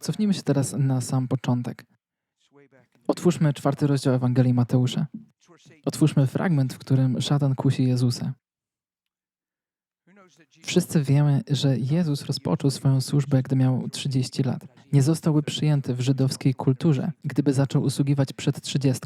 Cofnijmy się teraz na sam początek. Otwórzmy czwarty rozdział Ewangelii Mateusza. Otwórzmy fragment, w którym szatan kusi Jezusa. Wszyscy wiemy, że Jezus rozpoczął swoją służbę, gdy miał 30 lat. Nie zostałby przyjęty w żydowskiej kulturze, gdyby zaczął usługiwać przed 30.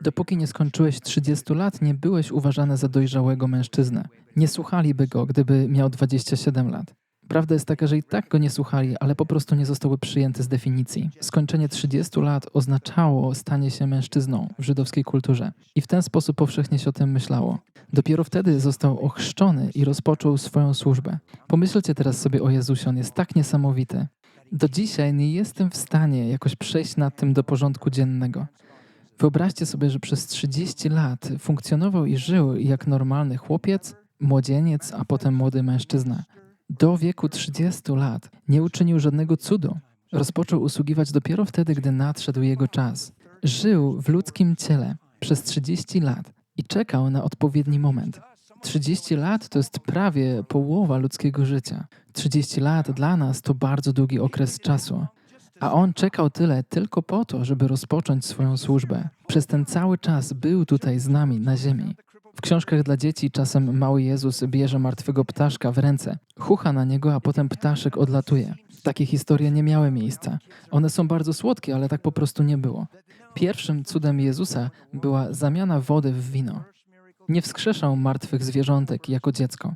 Dopóki nie skończyłeś 30 lat, nie byłeś uważany za dojrzałego mężczyznę. Nie słuchaliby go, gdyby miał 27 lat. Prawda jest taka, że i tak go nie słuchali, ale po prostu nie zostałby przyjęty z definicji. Skończenie 30 lat oznaczało stanie się mężczyzną w żydowskiej kulturze i w ten sposób powszechnie się o tym myślało. Dopiero wtedy został ochrzczony i rozpoczął swoją służbę. Pomyślcie teraz sobie o Jezusie, on jest tak niesamowity. Do dzisiaj nie jestem w stanie jakoś przejść nad tym do porządku dziennego. Wyobraźcie sobie, że przez 30 lat funkcjonował i żył jak normalny chłopiec, młodzieniec, a potem młody mężczyzna. Do wieku 30 lat nie uczynił żadnego cudu. Rozpoczął usługiwać dopiero wtedy, gdy nadszedł jego czas. Żył w ludzkim ciele przez 30 lat i czekał na odpowiedni moment. 30 lat to jest prawie połowa ludzkiego życia. 30 lat dla nas to bardzo długi okres czasu. A on czekał tyle tylko po to, żeby rozpocząć swoją służbę. Przez ten cały czas był tutaj z nami na ziemi. W książkach dla dzieci czasem mały Jezus bierze martwego ptaszka w ręce, chucha na niego, a potem ptaszek odlatuje. Takie historie nie miały miejsca. One są bardzo słodkie, ale tak po prostu nie było. Pierwszym cudem Jezusa była zamiana wody w wino. Nie wskrzeszał martwych zwierzątek jako dziecko.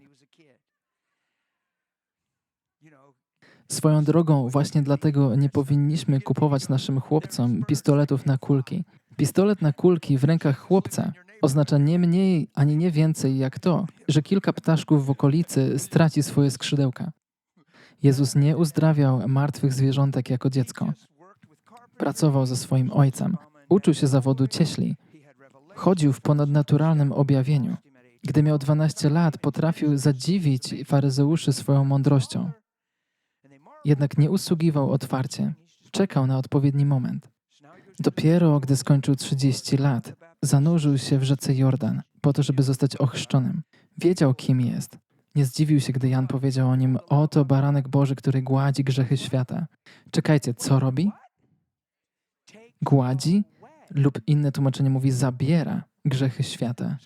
Swoją drogą, właśnie dlatego nie powinniśmy kupować naszym chłopcom pistoletów na kulki. Pistolet na kulki w rękach chłopca oznacza nie mniej ani nie więcej jak to, że kilka ptaszków w okolicy straci swoje skrzydełka. Jezus nie uzdrawiał martwych zwierzątek jako dziecko. Pracował ze swoim ojcem, uczył się zawodu cieśli, chodził w ponadnaturalnym objawieniu. Gdy miał 12 lat, potrafił zadziwić faryzeuszy swoją mądrością. Jednak nie usługiwał otwarcie, czekał na odpowiedni moment. Dopiero gdy skończył 30 lat, zanurzył się w rzece Jordan po to, żeby zostać ochrzczonym. Wiedział, kim jest. Nie zdziwił się, gdy Jan powiedział o nim: Oto baranek Boży, który gładzi grzechy świata. Czekajcie, co robi? Gładzi lub inne tłumaczenie mówi zabiera grzechy świata.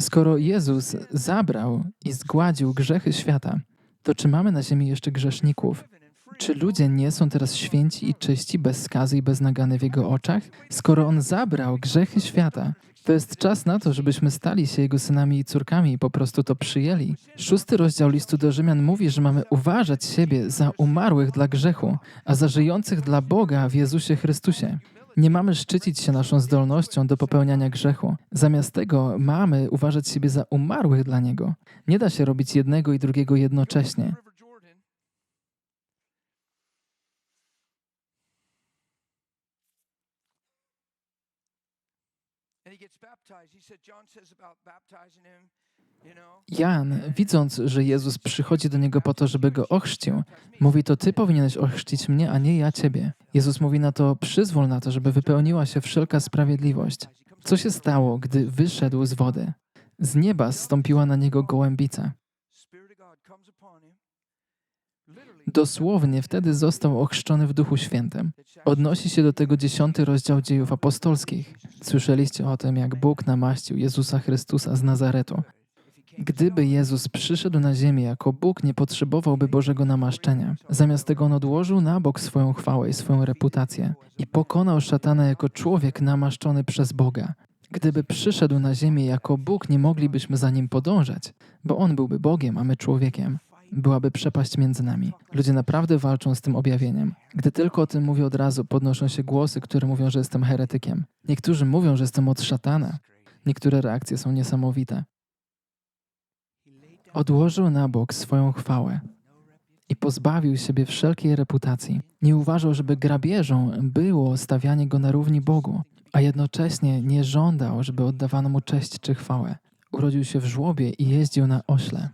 Skoro Jezus zabrał i zgładził grzechy świata, to czy mamy na ziemi jeszcze grzeszników? Czy ludzie nie są teraz święci i czyści, bez skazy i bez nagany w Jego oczach? Skoro On zabrał grzechy świata, to jest czas na to, żebyśmy stali się Jego synami i córkami i po prostu to przyjęli. Szósty rozdział listu do Rzymian mówi, że mamy uważać siebie za umarłych dla grzechu, a za żyjących dla Boga w Jezusie Chrystusie. Nie mamy szczycić się naszą zdolnością do popełniania grzechu. Zamiast tego mamy uważać siebie za umarłych dla Niego. Nie da się robić jednego i drugiego jednocześnie. Jan, widząc, że Jezus przychodzi do niego po to, żeby go ochrzcił, mówi: To ty powinieneś ochrzcić mnie, a nie ja ciebie. Jezus mówi na to: Przyzwól na to, żeby wypełniła się wszelka sprawiedliwość. Co się stało, gdy wyszedł z wody? Z nieba zstąpiła na niego gołębica. Dosłownie wtedy został ochrzczony w Duchu Świętym. Odnosi się do tego dziesiąty rozdział dziejów apostolskich. Słyszeliście o tym, jak Bóg namaścił Jezusa Chrystusa z Nazaretu. Gdyby Jezus przyszedł na ziemię jako Bóg, nie potrzebowałby Bożego namaszczenia. Zamiast tego on odłożył na bok swoją chwałę i swoją reputację i pokonał szatana jako człowiek namaszczony przez Boga. Gdyby przyszedł na ziemię jako Bóg, nie moglibyśmy za nim podążać, bo on byłby Bogiem, a my człowiekiem byłaby przepaść między nami. Ludzie naprawdę walczą z tym objawieniem. Gdy tylko o tym mówię od razu, podnoszą się głosy, które mówią, że jestem heretykiem. Niektórzy mówią, że jestem od szatana. Niektóre reakcje są niesamowite. Odłożył na bok swoją chwałę i pozbawił siebie wszelkiej reputacji. Nie uważał, żeby grabieżą było stawianie go na równi Bogu, a jednocześnie nie żądał, żeby oddawano mu cześć czy chwałę. Urodził się w żłobie i jeździł na ośle.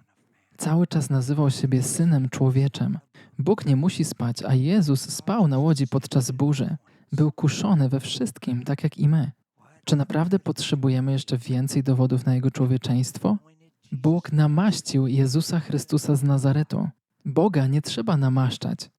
Cały czas nazywał siebie synem człowieczem. Bóg nie musi spać, a Jezus spał na łodzi podczas burzy. Był kuszony we wszystkim, tak jak i my. Czy naprawdę potrzebujemy jeszcze więcej dowodów na Jego człowieczeństwo? Bóg namaścił Jezusa Chrystusa z Nazaretu. Boga nie trzeba namaszczać.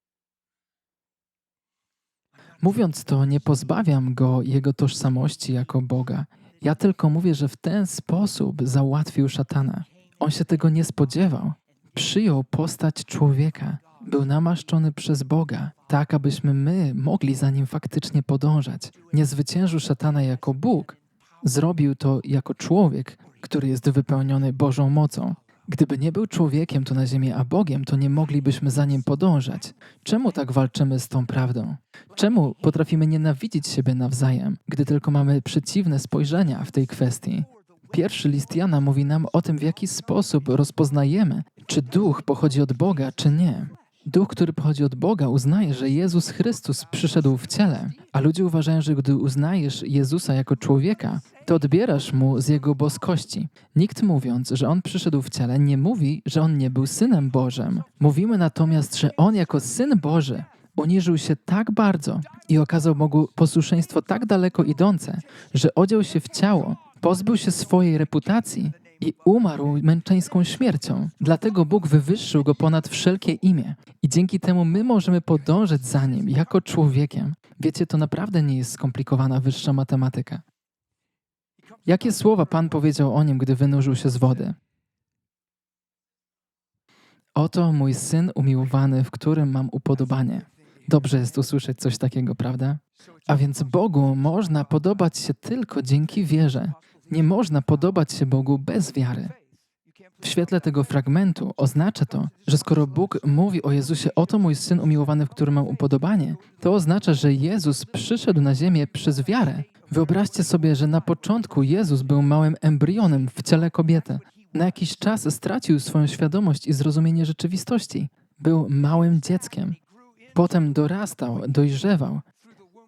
Mówiąc to, nie pozbawiam go jego tożsamości jako Boga. Ja tylko mówię, że w ten sposób załatwił szatana. On się tego nie spodziewał. Przyjął postać człowieka. Był namaszczony przez Boga, tak abyśmy my mogli za nim faktycznie podążać. Nie zwyciężył szatana jako Bóg. Zrobił to jako człowiek, który jest wypełniony Bożą mocą. Gdyby nie był człowiekiem tu na ziemi, a Bogiem, to nie moglibyśmy za nim podążać. Czemu tak walczymy z tą prawdą? Czemu potrafimy nienawidzić siebie nawzajem, gdy tylko mamy przeciwne spojrzenia w tej kwestii? Pierwszy list Jana mówi nam o tym, w jaki sposób rozpoznajemy, czy duch pochodzi od Boga, czy nie. Duch, który pochodzi od Boga, uznaje, że Jezus Chrystus przyszedł w ciele, a ludzie uważają, że gdy uznajesz Jezusa jako człowieka, to odbierasz mu z jego boskości. Nikt mówiąc, że on przyszedł w ciele, nie mówi, że on nie był synem Bożym. Mówimy natomiast, że on jako syn Boży uniżył się tak bardzo i okazał Bogu posłuszeństwo tak daleko idące, że odział się w ciało, pozbył się swojej reputacji i umarł męczeńską śmiercią. Dlatego Bóg wywyższył go ponad wszelkie imię. I dzięki temu my możemy podążać za nim jako człowiekiem. Wiecie, to naprawdę nie jest skomplikowana wyższa matematyka. Jakie słowa Pan powiedział o nim, gdy wynurzył się z wody? Oto mój syn umiłowany, w którym mam upodobanie. Dobrze jest usłyszeć coś takiego, prawda? A więc Bogu można podobać się tylko dzięki wierze. Nie można podobać się Bogu bez wiary. W świetle tego fragmentu oznacza to, że skoro Bóg mówi o Jezusie, oto mój syn umiłowany, w którym mam upodobanie, to oznacza, że Jezus przyszedł na ziemię przez wiarę. Wyobraźcie sobie, że na początku Jezus był małym embrionem w ciele kobiety. Na jakiś czas stracił swoją świadomość i zrozumienie rzeczywistości. Był małym dzieckiem. Potem dorastał, dojrzewał.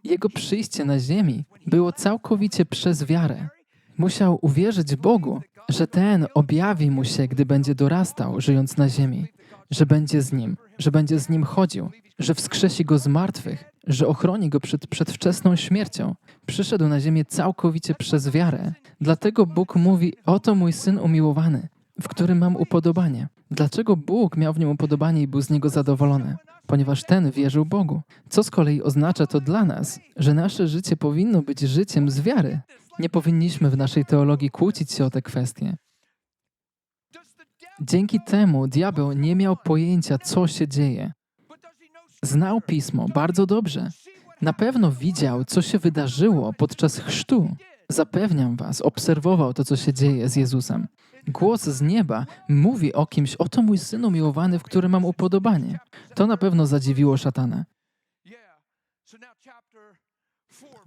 Jego przyjście na ziemi było całkowicie przez wiarę. Musiał uwierzyć Bogu, że ten objawi mu się, gdy będzie dorastał, żyjąc na ziemi, że będzie z nim, że będzie z nim chodził, że wskrzesi go z martwych, że ochroni go przed przedwczesną śmiercią. Przyszedł na ziemię całkowicie przez wiarę. Dlatego Bóg mówi: Oto mój syn umiłowany, w którym mam upodobanie. Dlaczego Bóg miał w nim upodobanie i był z niego zadowolony? Ponieważ ten wierzył Bogu. Co z kolei oznacza to dla nas, że nasze życie powinno być życiem z wiary. Nie powinniśmy w naszej teologii kłócić się o te kwestie. Dzięki temu diabeł nie miał pojęcia, co się dzieje. Znał pismo bardzo dobrze. Na pewno widział, co się wydarzyło podczas chrztu. Zapewniam Was, obserwował to, co się dzieje z Jezusem. Głos z nieba mówi o kimś, oto mój syn umiłowany, w którym mam upodobanie. To na pewno zadziwiło szatana.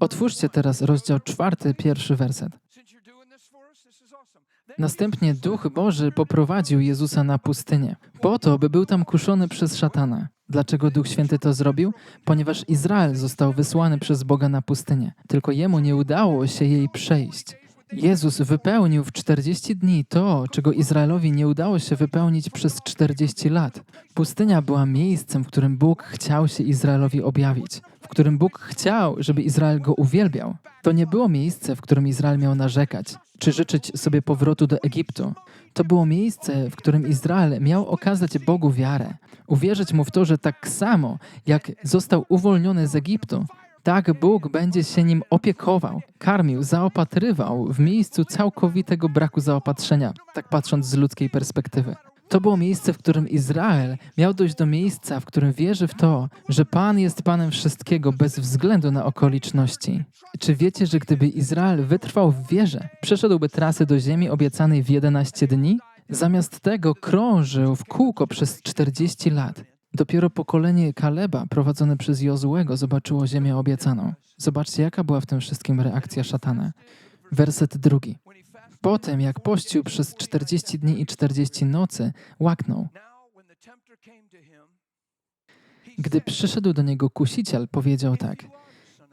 Otwórzcie teraz rozdział czwarty, pierwszy werset. Następnie Duch Boży poprowadził Jezusa na pustynię, po to, by był tam kuszony przez szatana. Dlaczego Duch Święty to zrobił? Ponieważ Izrael został wysłany przez Boga na pustynię, tylko jemu nie udało się jej przejść. Jezus wypełnił w 40 dni to, czego Izraelowi nie udało się wypełnić przez 40 lat. Pustynia była miejscem, w którym Bóg chciał się Izraelowi objawić, w którym Bóg chciał, żeby Izrael go uwielbiał. To nie było miejsce, w którym Izrael miał narzekać, czy życzyć sobie powrotu do Egiptu. To było miejsce, w którym Izrael miał okazać Bogu wiarę, uwierzyć mu w to, że tak samo jak został uwolniony z Egiptu, tak Bóg będzie się nim opiekował, karmił, zaopatrywał w miejscu całkowitego braku zaopatrzenia, tak patrząc z ludzkiej perspektywy. To było miejsce, w którym Izrael miał dojść do miejsca, w którym wierzy w to, że Pan jest Panem wszystkiego bez względu na okoliczności. Czy wiecie, że gdyby Izrael wytrwał w wierze, przeszedłby trasy do ziemi obiecanej w 11 dni? Zamiast tego krążył w kółko przez 40 lat. Dopiero pokolenie Kaleba prowadzone przez Jozłego zobaczyło ziemię obiecaną. Zobaczcie, jaka była w tym wszystkim reakcja szatana. Werset drugi. Potem, jak pościł przez 40 dni i 40 nocy, łaknął. Gdy przyszedł do niego kusiciel, powiedział tak: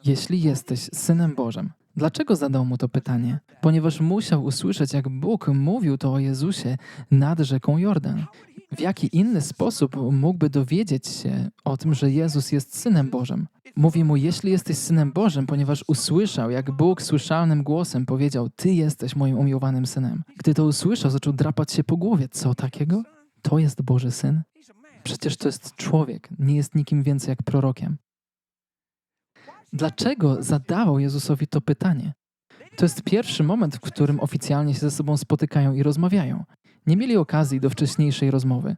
Jeśli jesteś synem Bożym, Dlaczego zadał mu to pytanie? Ponieważ musiał usłyszeć, jak Bóg mówił to o Jezusie nad rzeką Jordan. W jaki inny sposób mógłby dowiedzieć się o tym, że Jezus jest synem Bożym? Mówi mu: Jeśli jesteś synem Bożym, ponieważ usłyszał, jak Bóg słyszalnym głosem powiedział: Ty jesteś moim umiłowanym synem. Gdy to usłyszał, zaczął drapać się po głowie. Co takiego? To jest Boży syn? Przecież to jest człowiek, nie jest nikim więcej jak prorokiem. Dlaczego zadawał Jezusowi to pytanie? To jest pierwszy moment, w którym oficjalnie się ze sobą spotykają i rozmawiają. Nie mieli okazji do wcześniejszej rozmowy.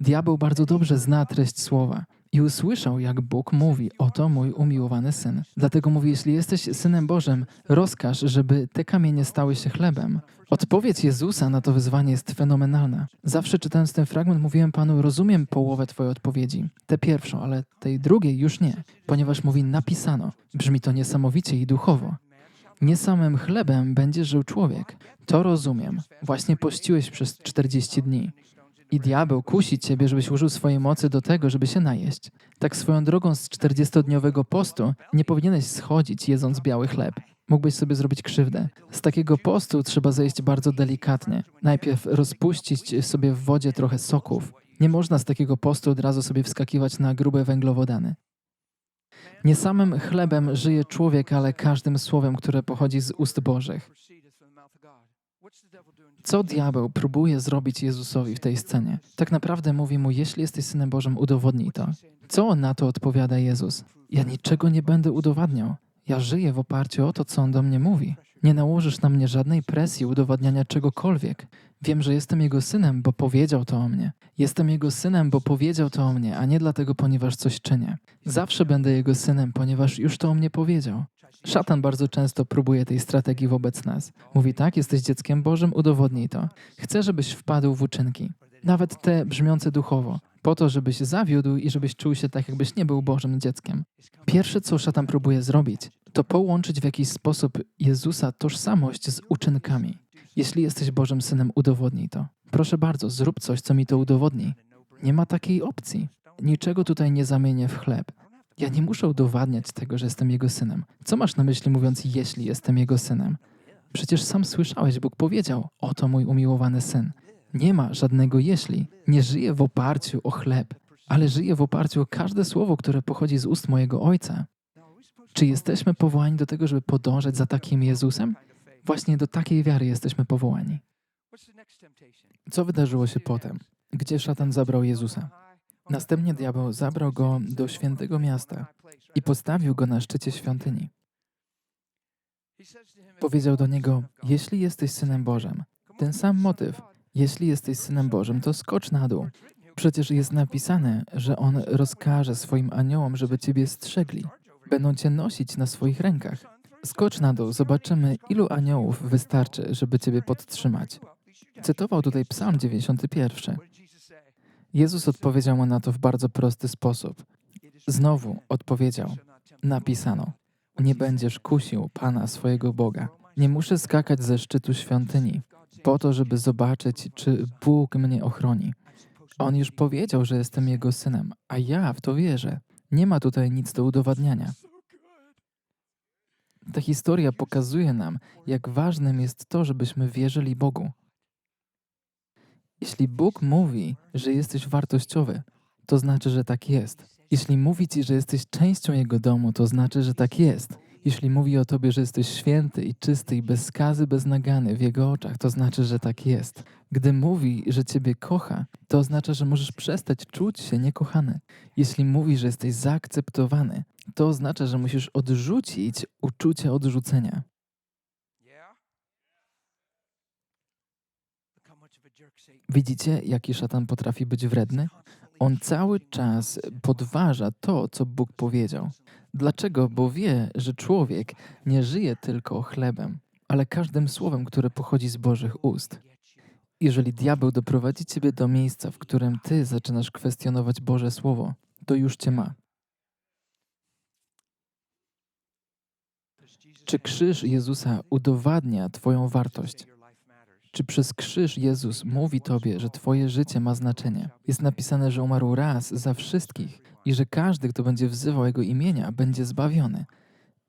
Diabeł bardzo dobrze zna treść słowa i usłyszał, jak Bóg mówi: Oto mój umiłowany syn. Dlatego mówi: Jeśli jesteś synem Bożym, rozkaż, żeby te kamienie stały się chlebem. Odpowiedź Jezusa na to wyzwanie jest fenomenalna. Zawsze czytając ten fragment, mówiłem Panu: Rozumiem połowę Twojej odpowiedzi, tę pierwszą, ale tej drugiej już nie, ponieważ mówi: Napisano. Brzmi to niesamowicie i duchowo. Nie samym chlebem będzie żył człowiek. To rozumiem. Właśnie pościłeś przez 40 dni. I diabeł kusi ciebie, żebyś użył swojej mocy do tego, żeby się najeść. Tak swoją drogą z 40-dniowego postu nie powinieneś schodzić, jedząc biały chleb. Mógłbyś sobie zrobić krzywdę. Z takiego postu trzeba zejść bardzo delikatnie. Najpierw rozpuścić sobie w wodzie trochę soków. Nie można z takiego postu od razu sobie wskakiwać na grube węglowodany. Nie samym chlebem żyje człowiek, ale każdym słowem, które pochodzi z ust Bożych. Co diabeł próbuje zrobić Jezusowi w tej scenie? Tak naprawdę mówi mu: Jeśli jesteś synem Bożym, udowodnij to. Co na to odpowiada Jezus? Ja niczego nie będę udowadniał. Ja żyję w oparciu o to, co on do mnie mówi. Nie nałożysz na mnie żadnej presji udowadniania czegokolwiek. Wiem, że jestem jego synem, bo powiedział to o mnie. Jestem jego synem, bo powiedział to o mnie, a nie dlatego, ponieważ coś czynię. Zawsze będę jego synem, ponieważ już to o mnie powiedział. Szatan bardzo często próbuje tej strategii wobec nas. Mówi tak, jesteś dzieckiem Bożym, udowodnij to. Chcę, żebyś wpadł w uczynki. Nawet te brzmiące duchowo. Po to, żebyś zawiódł i żebyś czuł się tak, jakbyś nie był Bożym dzieckiem. Pierwsze, co szatan próbuje zrobić, to połączyć w jakiś sposób Jezusa tożsamość z uczynkami. Jeśli jesteś Bożym Synem, udowodnij to. Proszę bardzo, zrób coś, co mi to udowodni. Nie ma takiej opcji. Niczego tutaj nie zamienię w chleb. Ja nie muszę udowadniać tego, że jestem Jego synem. Co masz na myśli mówiąc, jeśli jestem Jego synem? Przecież sam słyszałeś, Bóg powiedział, oto mój umiłowany syn. Nie ma żadnego jeśli. Nie żyję w oparciu o chleb, ale żyję w oparciu o każde słowo, które pochodzi z ust mojego Ojca. Czy jesteśmy powołani do tego, żeby podążać za takim Jezusem? Właśnie do takiej wiary jesteśmy powołani. Co wydarzyło się potem? Gdzie szatan zabrał Jezusa? Następnie diabeł zabrał go do świętego miasta i postawił go na szczycie świątyni. Powiedział do niego: Jeśli jesteś synem Bożym, ten sam motyw, jeśli jesteś synem Bożym, to skocz na dół. Przecież jest napisane, że on rozkaże swoim aniołom, żeby ciebie strzegli. Będą cię nosić na swoich rękach. Skocz na dół, zobaczymy, ilu aniołów wystarczy, żeby ciebie podtrzymać. Cytował tutaj Psalm 91. Jezus odpowiedział mu na to w bardzo prosty sposób. Znowu odpowiedział: Napisano: Nie będziesz kusił Pana swojego Boga. Nie muszę skakać ze szczytu świątyni, po to, żeby zobaczyć, czy Bóg mnie ochroni. On już powiedział, że jestem Jego synem, a ja w to wierzę. Nie ma tutaj nic do udowadniania. Ta historia pokazuje nam, jak ważnym jest to, żebyśmy wierzyli Bogu. Jeśli Bóg mówi, że jesteś wartościowy, to znaczy, że tak jest. Jeśli mówi ci, że jesteś częścią Jego domu, to znaczy, że tak jest. Jeśli mówi o tobie, że jesteś święty i czysty i bez skazy, bez nagany w Jego oczach, to znaczy, że tak jest. Gdy mówi, że ciebie kocha, to oznacza, że możesz przestać czuć się niekochany. Jeśli mówi, że jesteś zaakceptowany, to oznacza, że musisz odrzucić uczucie odrzucenia. Widzicie, jaki szatan potrafi być wredny? On cały czas podważa to, co Bóg powiedział. Dlaczego? Bo wie, że człowiek nie żyje tylko chlebem, ale każdym słowem, które pochodzi z Bożych ust. Jeżeli diabeł doprowadzi ciebie do miejsca, w którym ty zaczynasz kwestionować Boże Słowo, to już cię ma. Czy krzyż Jezusa udowadnia Twoją wartość? Czy przez krzyż Jezus mówi Tobie, że Twoje życie ma znaczenie? Jest napisane, że umarł raz za wszystkich i że każdy, kto będzie wzywał Jego imienia, będzie zbawiony.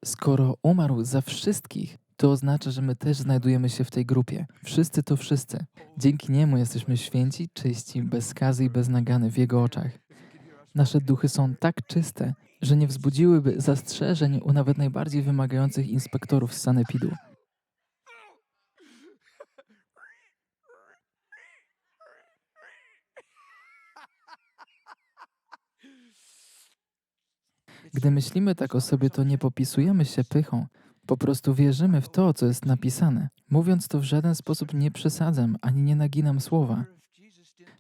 Skoro umarł za wszystkich, to oznacza, że my też znajdujemy się w tej grupie. Wszyscy to wszyscy. Dzięki Niemu jesteśmy święci, czyści, bez skazy i bez nagany w Jego oczach. Nasze duchy są tak czyste, że nie wzbudziłyby zastrzeżeń u nawet najbardziej wymagających inspektorów z sanepidu. Gdy myślimy tak o sobie, to nie popisujemy się pychą. Po prostu wierzymy w to, co jest napisane. Mówiąc to w żaden sposób nie przesadzam, ani nie naginam słowa.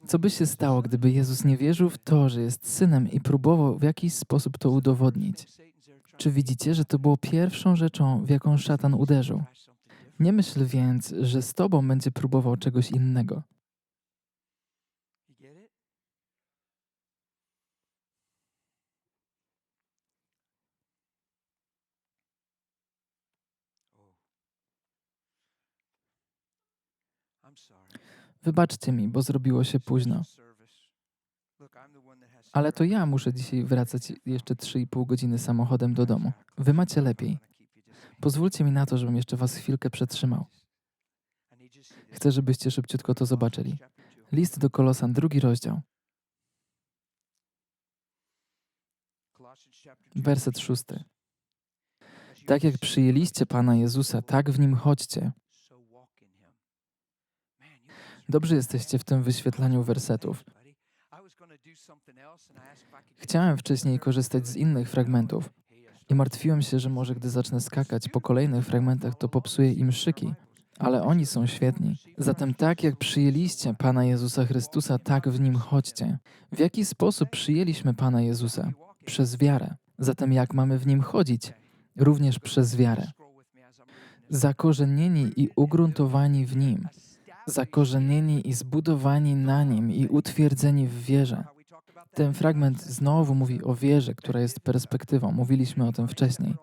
Co by się stało, gdyby Jezus nie wierzył w to, że jest synem i próbował w jakiś sposób to udowodnić? Czy widzicie, że to było pierwszą rzeczą, w jaką szatan uderzył? Nie myśl więc, że z tobą będzie próbował czegoś innego. Wybaczcie mi, bo zrobiło się późno. Ale to ja muszę dzisiaj wracać jeszcze 3,5 godziny samochodem do domu. Wy macie lepiej. Pozwólcie mi na to, żebym jeszcze was chwilkę przetrzymał. Chcę, żebyście szybciutko to zobaczyli. List do Kolosan, drugi rozdział. Werset szósty. Tak jak przyjęliście Pana Jezusa, tak w Nim chodźcie. Dobrze jesteście w tym wyświetlaniu wersetów. Chciałem wcześniej korzystać z innych fragmentów i martwiłem się, że może gdy zacznę skakać po kolejnych fragmentach, to popsuję im szyki, ale oni są świetni. Zatem tak jak przyjęliście Pana Jezusa Chrystusa, tak w Nim chodźcie. W jaki sposób przyjęliśmy Pana Jezusa? Przez wiarę. Zatem jak mamy w Nim chodzić? Również przez wiarę. Zakorzenieni i ugruntowani w Nim zakorzenieni i zbudowani na nim i utwierdzeni w wierze. Ten fragment znowu mówi o wierze, która jest perspektywą. Mówiliśmy o tym wcześniej.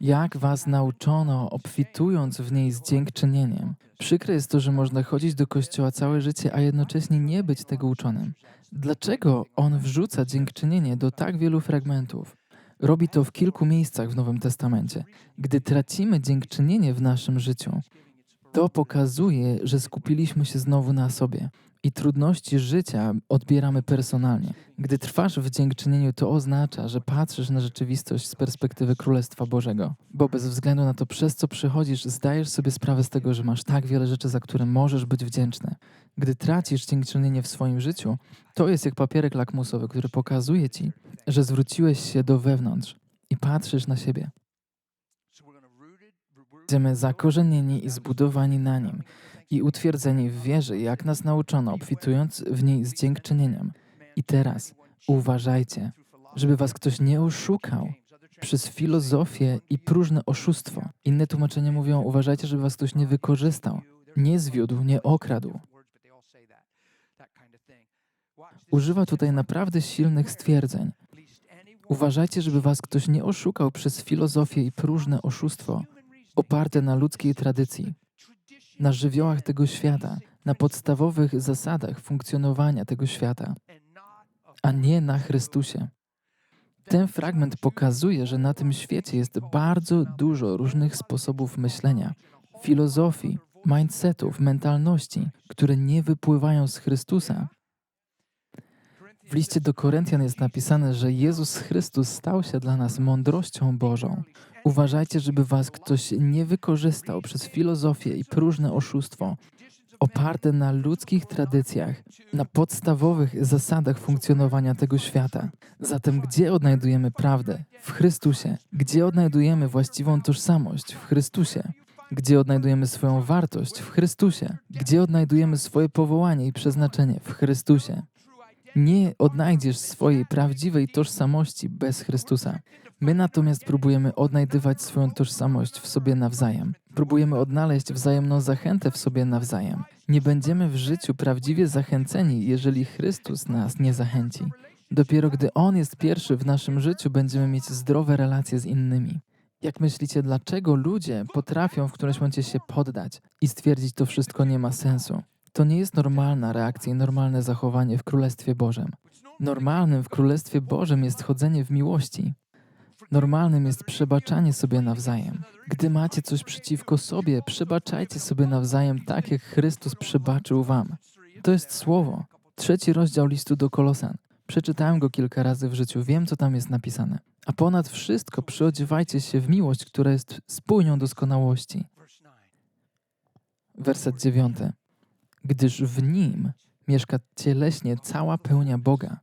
Jak was nauczono, obfitując w niej z dziękczynieniem. Przykre jest to, że można chodzić do kościoła całe życie, a jednocześnie nie być tego uczonym. Dlaczego on wrzuca dziękczynienie do tak wielu fragmentów? Robi to w kilku miejscach w Nowym Testamencie. Gdy tracimy dziękczynienie w naszym życiu, to pokazuje, że skupiliśmy się znowu na sobie i trudności życia odbieramy personalnie. Gdy trwasz w dziękczynieniu, to oznacza, że patrzysz na rzeczywistość z perspektywy Królestwa Bożego, bo bez względu na to, przez co przychodzisz, zdajesz sobie sprawę z tego, że masz tak wiele rzeczy, za które możesz być wdzięczny. Gdy tracisz dziękczynienie w swoim życiu, to jest jak papierek lakmusowy, który pokazuje ci, że zwróciłeś się do wewnątrz i patrzysz na siebie. Będziemy zakorzenieni i zbudowani na Nim i utwierdzeni w wierze, jak nas nauczono, obfitując w niej z dziękczynieniem. I teraz uważajcie, żeby was ktoś nie oszukał przez filozofię i próżne oszustwo. Inne tłumaczenia mówią, uważajcie, żeby was ktoś nie wykorzystał, nie zwiódł, nie okradł. Używa tutaj naprawdę silnych stwierdzeń. Uważajcie, żeby was ktoś nie oszukał przez filozofię i próżne oszustwo, oparte na ludzkiej tradycji, na żywiołach tego świata, na podstawowych zasadach funkcjonowania tego świata, a nie na Chrystusie. Ten fragment pokazuje, że na tym świecie jest bardzo dużo różnych sposobów myślenia, filozofii, mindsetów, mentalności, które nie wypływają z Chrystusa. W liście do Koryntian jest napisane, że Jezus Chrystus stał się dla nas mądrością Bożą, Uważajcie, żeby was ktoś nie wykorzystał przez filozofię i próżne oszustwo, oparte na ludzkich tradycjach, na podstawowych zasadach funkcjonowania tego świata. Zatem gdzie odnajdujemy prawdę? W Chrystusie. Gdzie odnajdujemy właściwą tożsamość? W Chrystusie. Gdzie odnajdujemy swoją wartość? W Chrystusie. Gdzie odnajdujemy swoje powołanie i przeznaczenie? W Chrystusie. Nie odnajdziesz swojej prawdziwej tożsamości bez Chrystusa. My natomiast próbujemy odnajdywać swoją tożsamość w sobie nawzajem. Próbujemy odnaleźć wzajemną zachętę w sobie nawzajem. Nie będziemy w życiu prawdziwie zachęceni, jeżeli Chrystus nas nie zachęci. Dopiero gdy On jest pierwszy w naszym życiu, będziemy mieć zdrowe relacje z innymi. Jak myślicie, dlaczego ludzie potrafią w którymś momencie się poddać i stwierdzić, to wszystko nie ma sensu? To nie jest normalna reakcja i normalne zachowanie w Królestwie Bożym. Normalnym w Królestwie Bożym jest chodzenie w miłości. Normalnym jest przebaczanie sobie nawzajem. Gdy macie coś przeciwko sobie, przebaczajcie sobie nawzajem tak, jak Chrystus przebaczył wam. To jest słowo. Trzeci rozdział listu do Kolosan. Przeczytałem go kilka razy w życiu, wiem, co tam jest napisane. A ponad wszystko przyodziewajcie się w miłość, która jest spójnią doskonałości. Werset dziewiąty gdyż w nim mieszka cieleśnie cała pełnia Boga.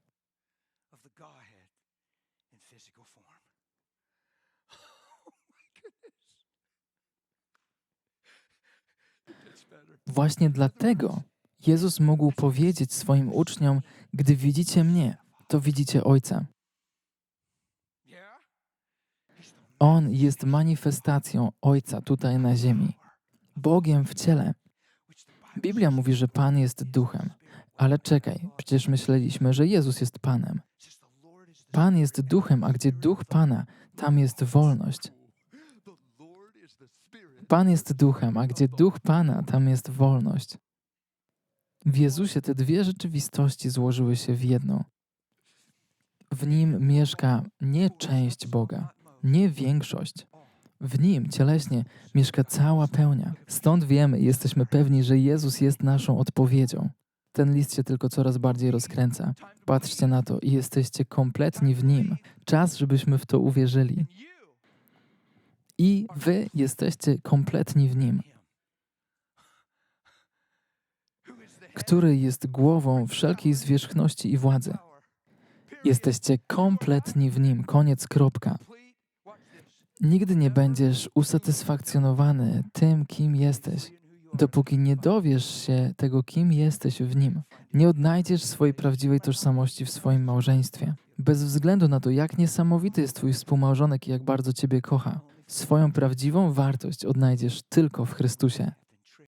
Właśnie dlatego Jezus mógł powiedzieć swoim uczniom: Gdy widzicie mnie, to widzicie Ojca. On jest manifestacją Ojca tutaj na ziemi, Bogiem w ciele. Biblia mówi, że Pan jest duchem. Ale czekaj, przecież myśleliśmy, że Jezus jest Panem. Pan jest duchem, a gdzie duch Pana, tam jest wolność. Pan jest duchem, a gdzie duch Pana, tam jest wolność. W Jezusie te dwie rzeczywistości złożyły się w jedną. W nim mieszka nie część Boga, nie większość. W nim cieleśnie mieszka cała pełnia. Stąd wiemy jesteśmy pewni, że Jezus jest naszą odpowiedzią. Ten list się tylko coraz bardziej rozkręca. Patrzcie na to i jesteście kompletni w nim. Czas, żebyśmy w to uwierzyli. I wy jesteście kompletni w nim, który jest głową wszelkiej zwierzchności i władzy. Jesteście kompletni w nim. Koniec, kropka. Nigdy nie będziesz usatysfakcjonowany tym, kim jesteś, dopóki nie dowiesz się tego, kim jesteś w nim. Nie odnajdziesz swojej prawdziwej tożsamości w swoim małżeństwie. Bez względu na to, jak niesamowity jest Twój współmałżonek i jak bardzo Ciebie kocha. Swoją prawdziwą wartość odnajdziesz tylko w Chrystusie.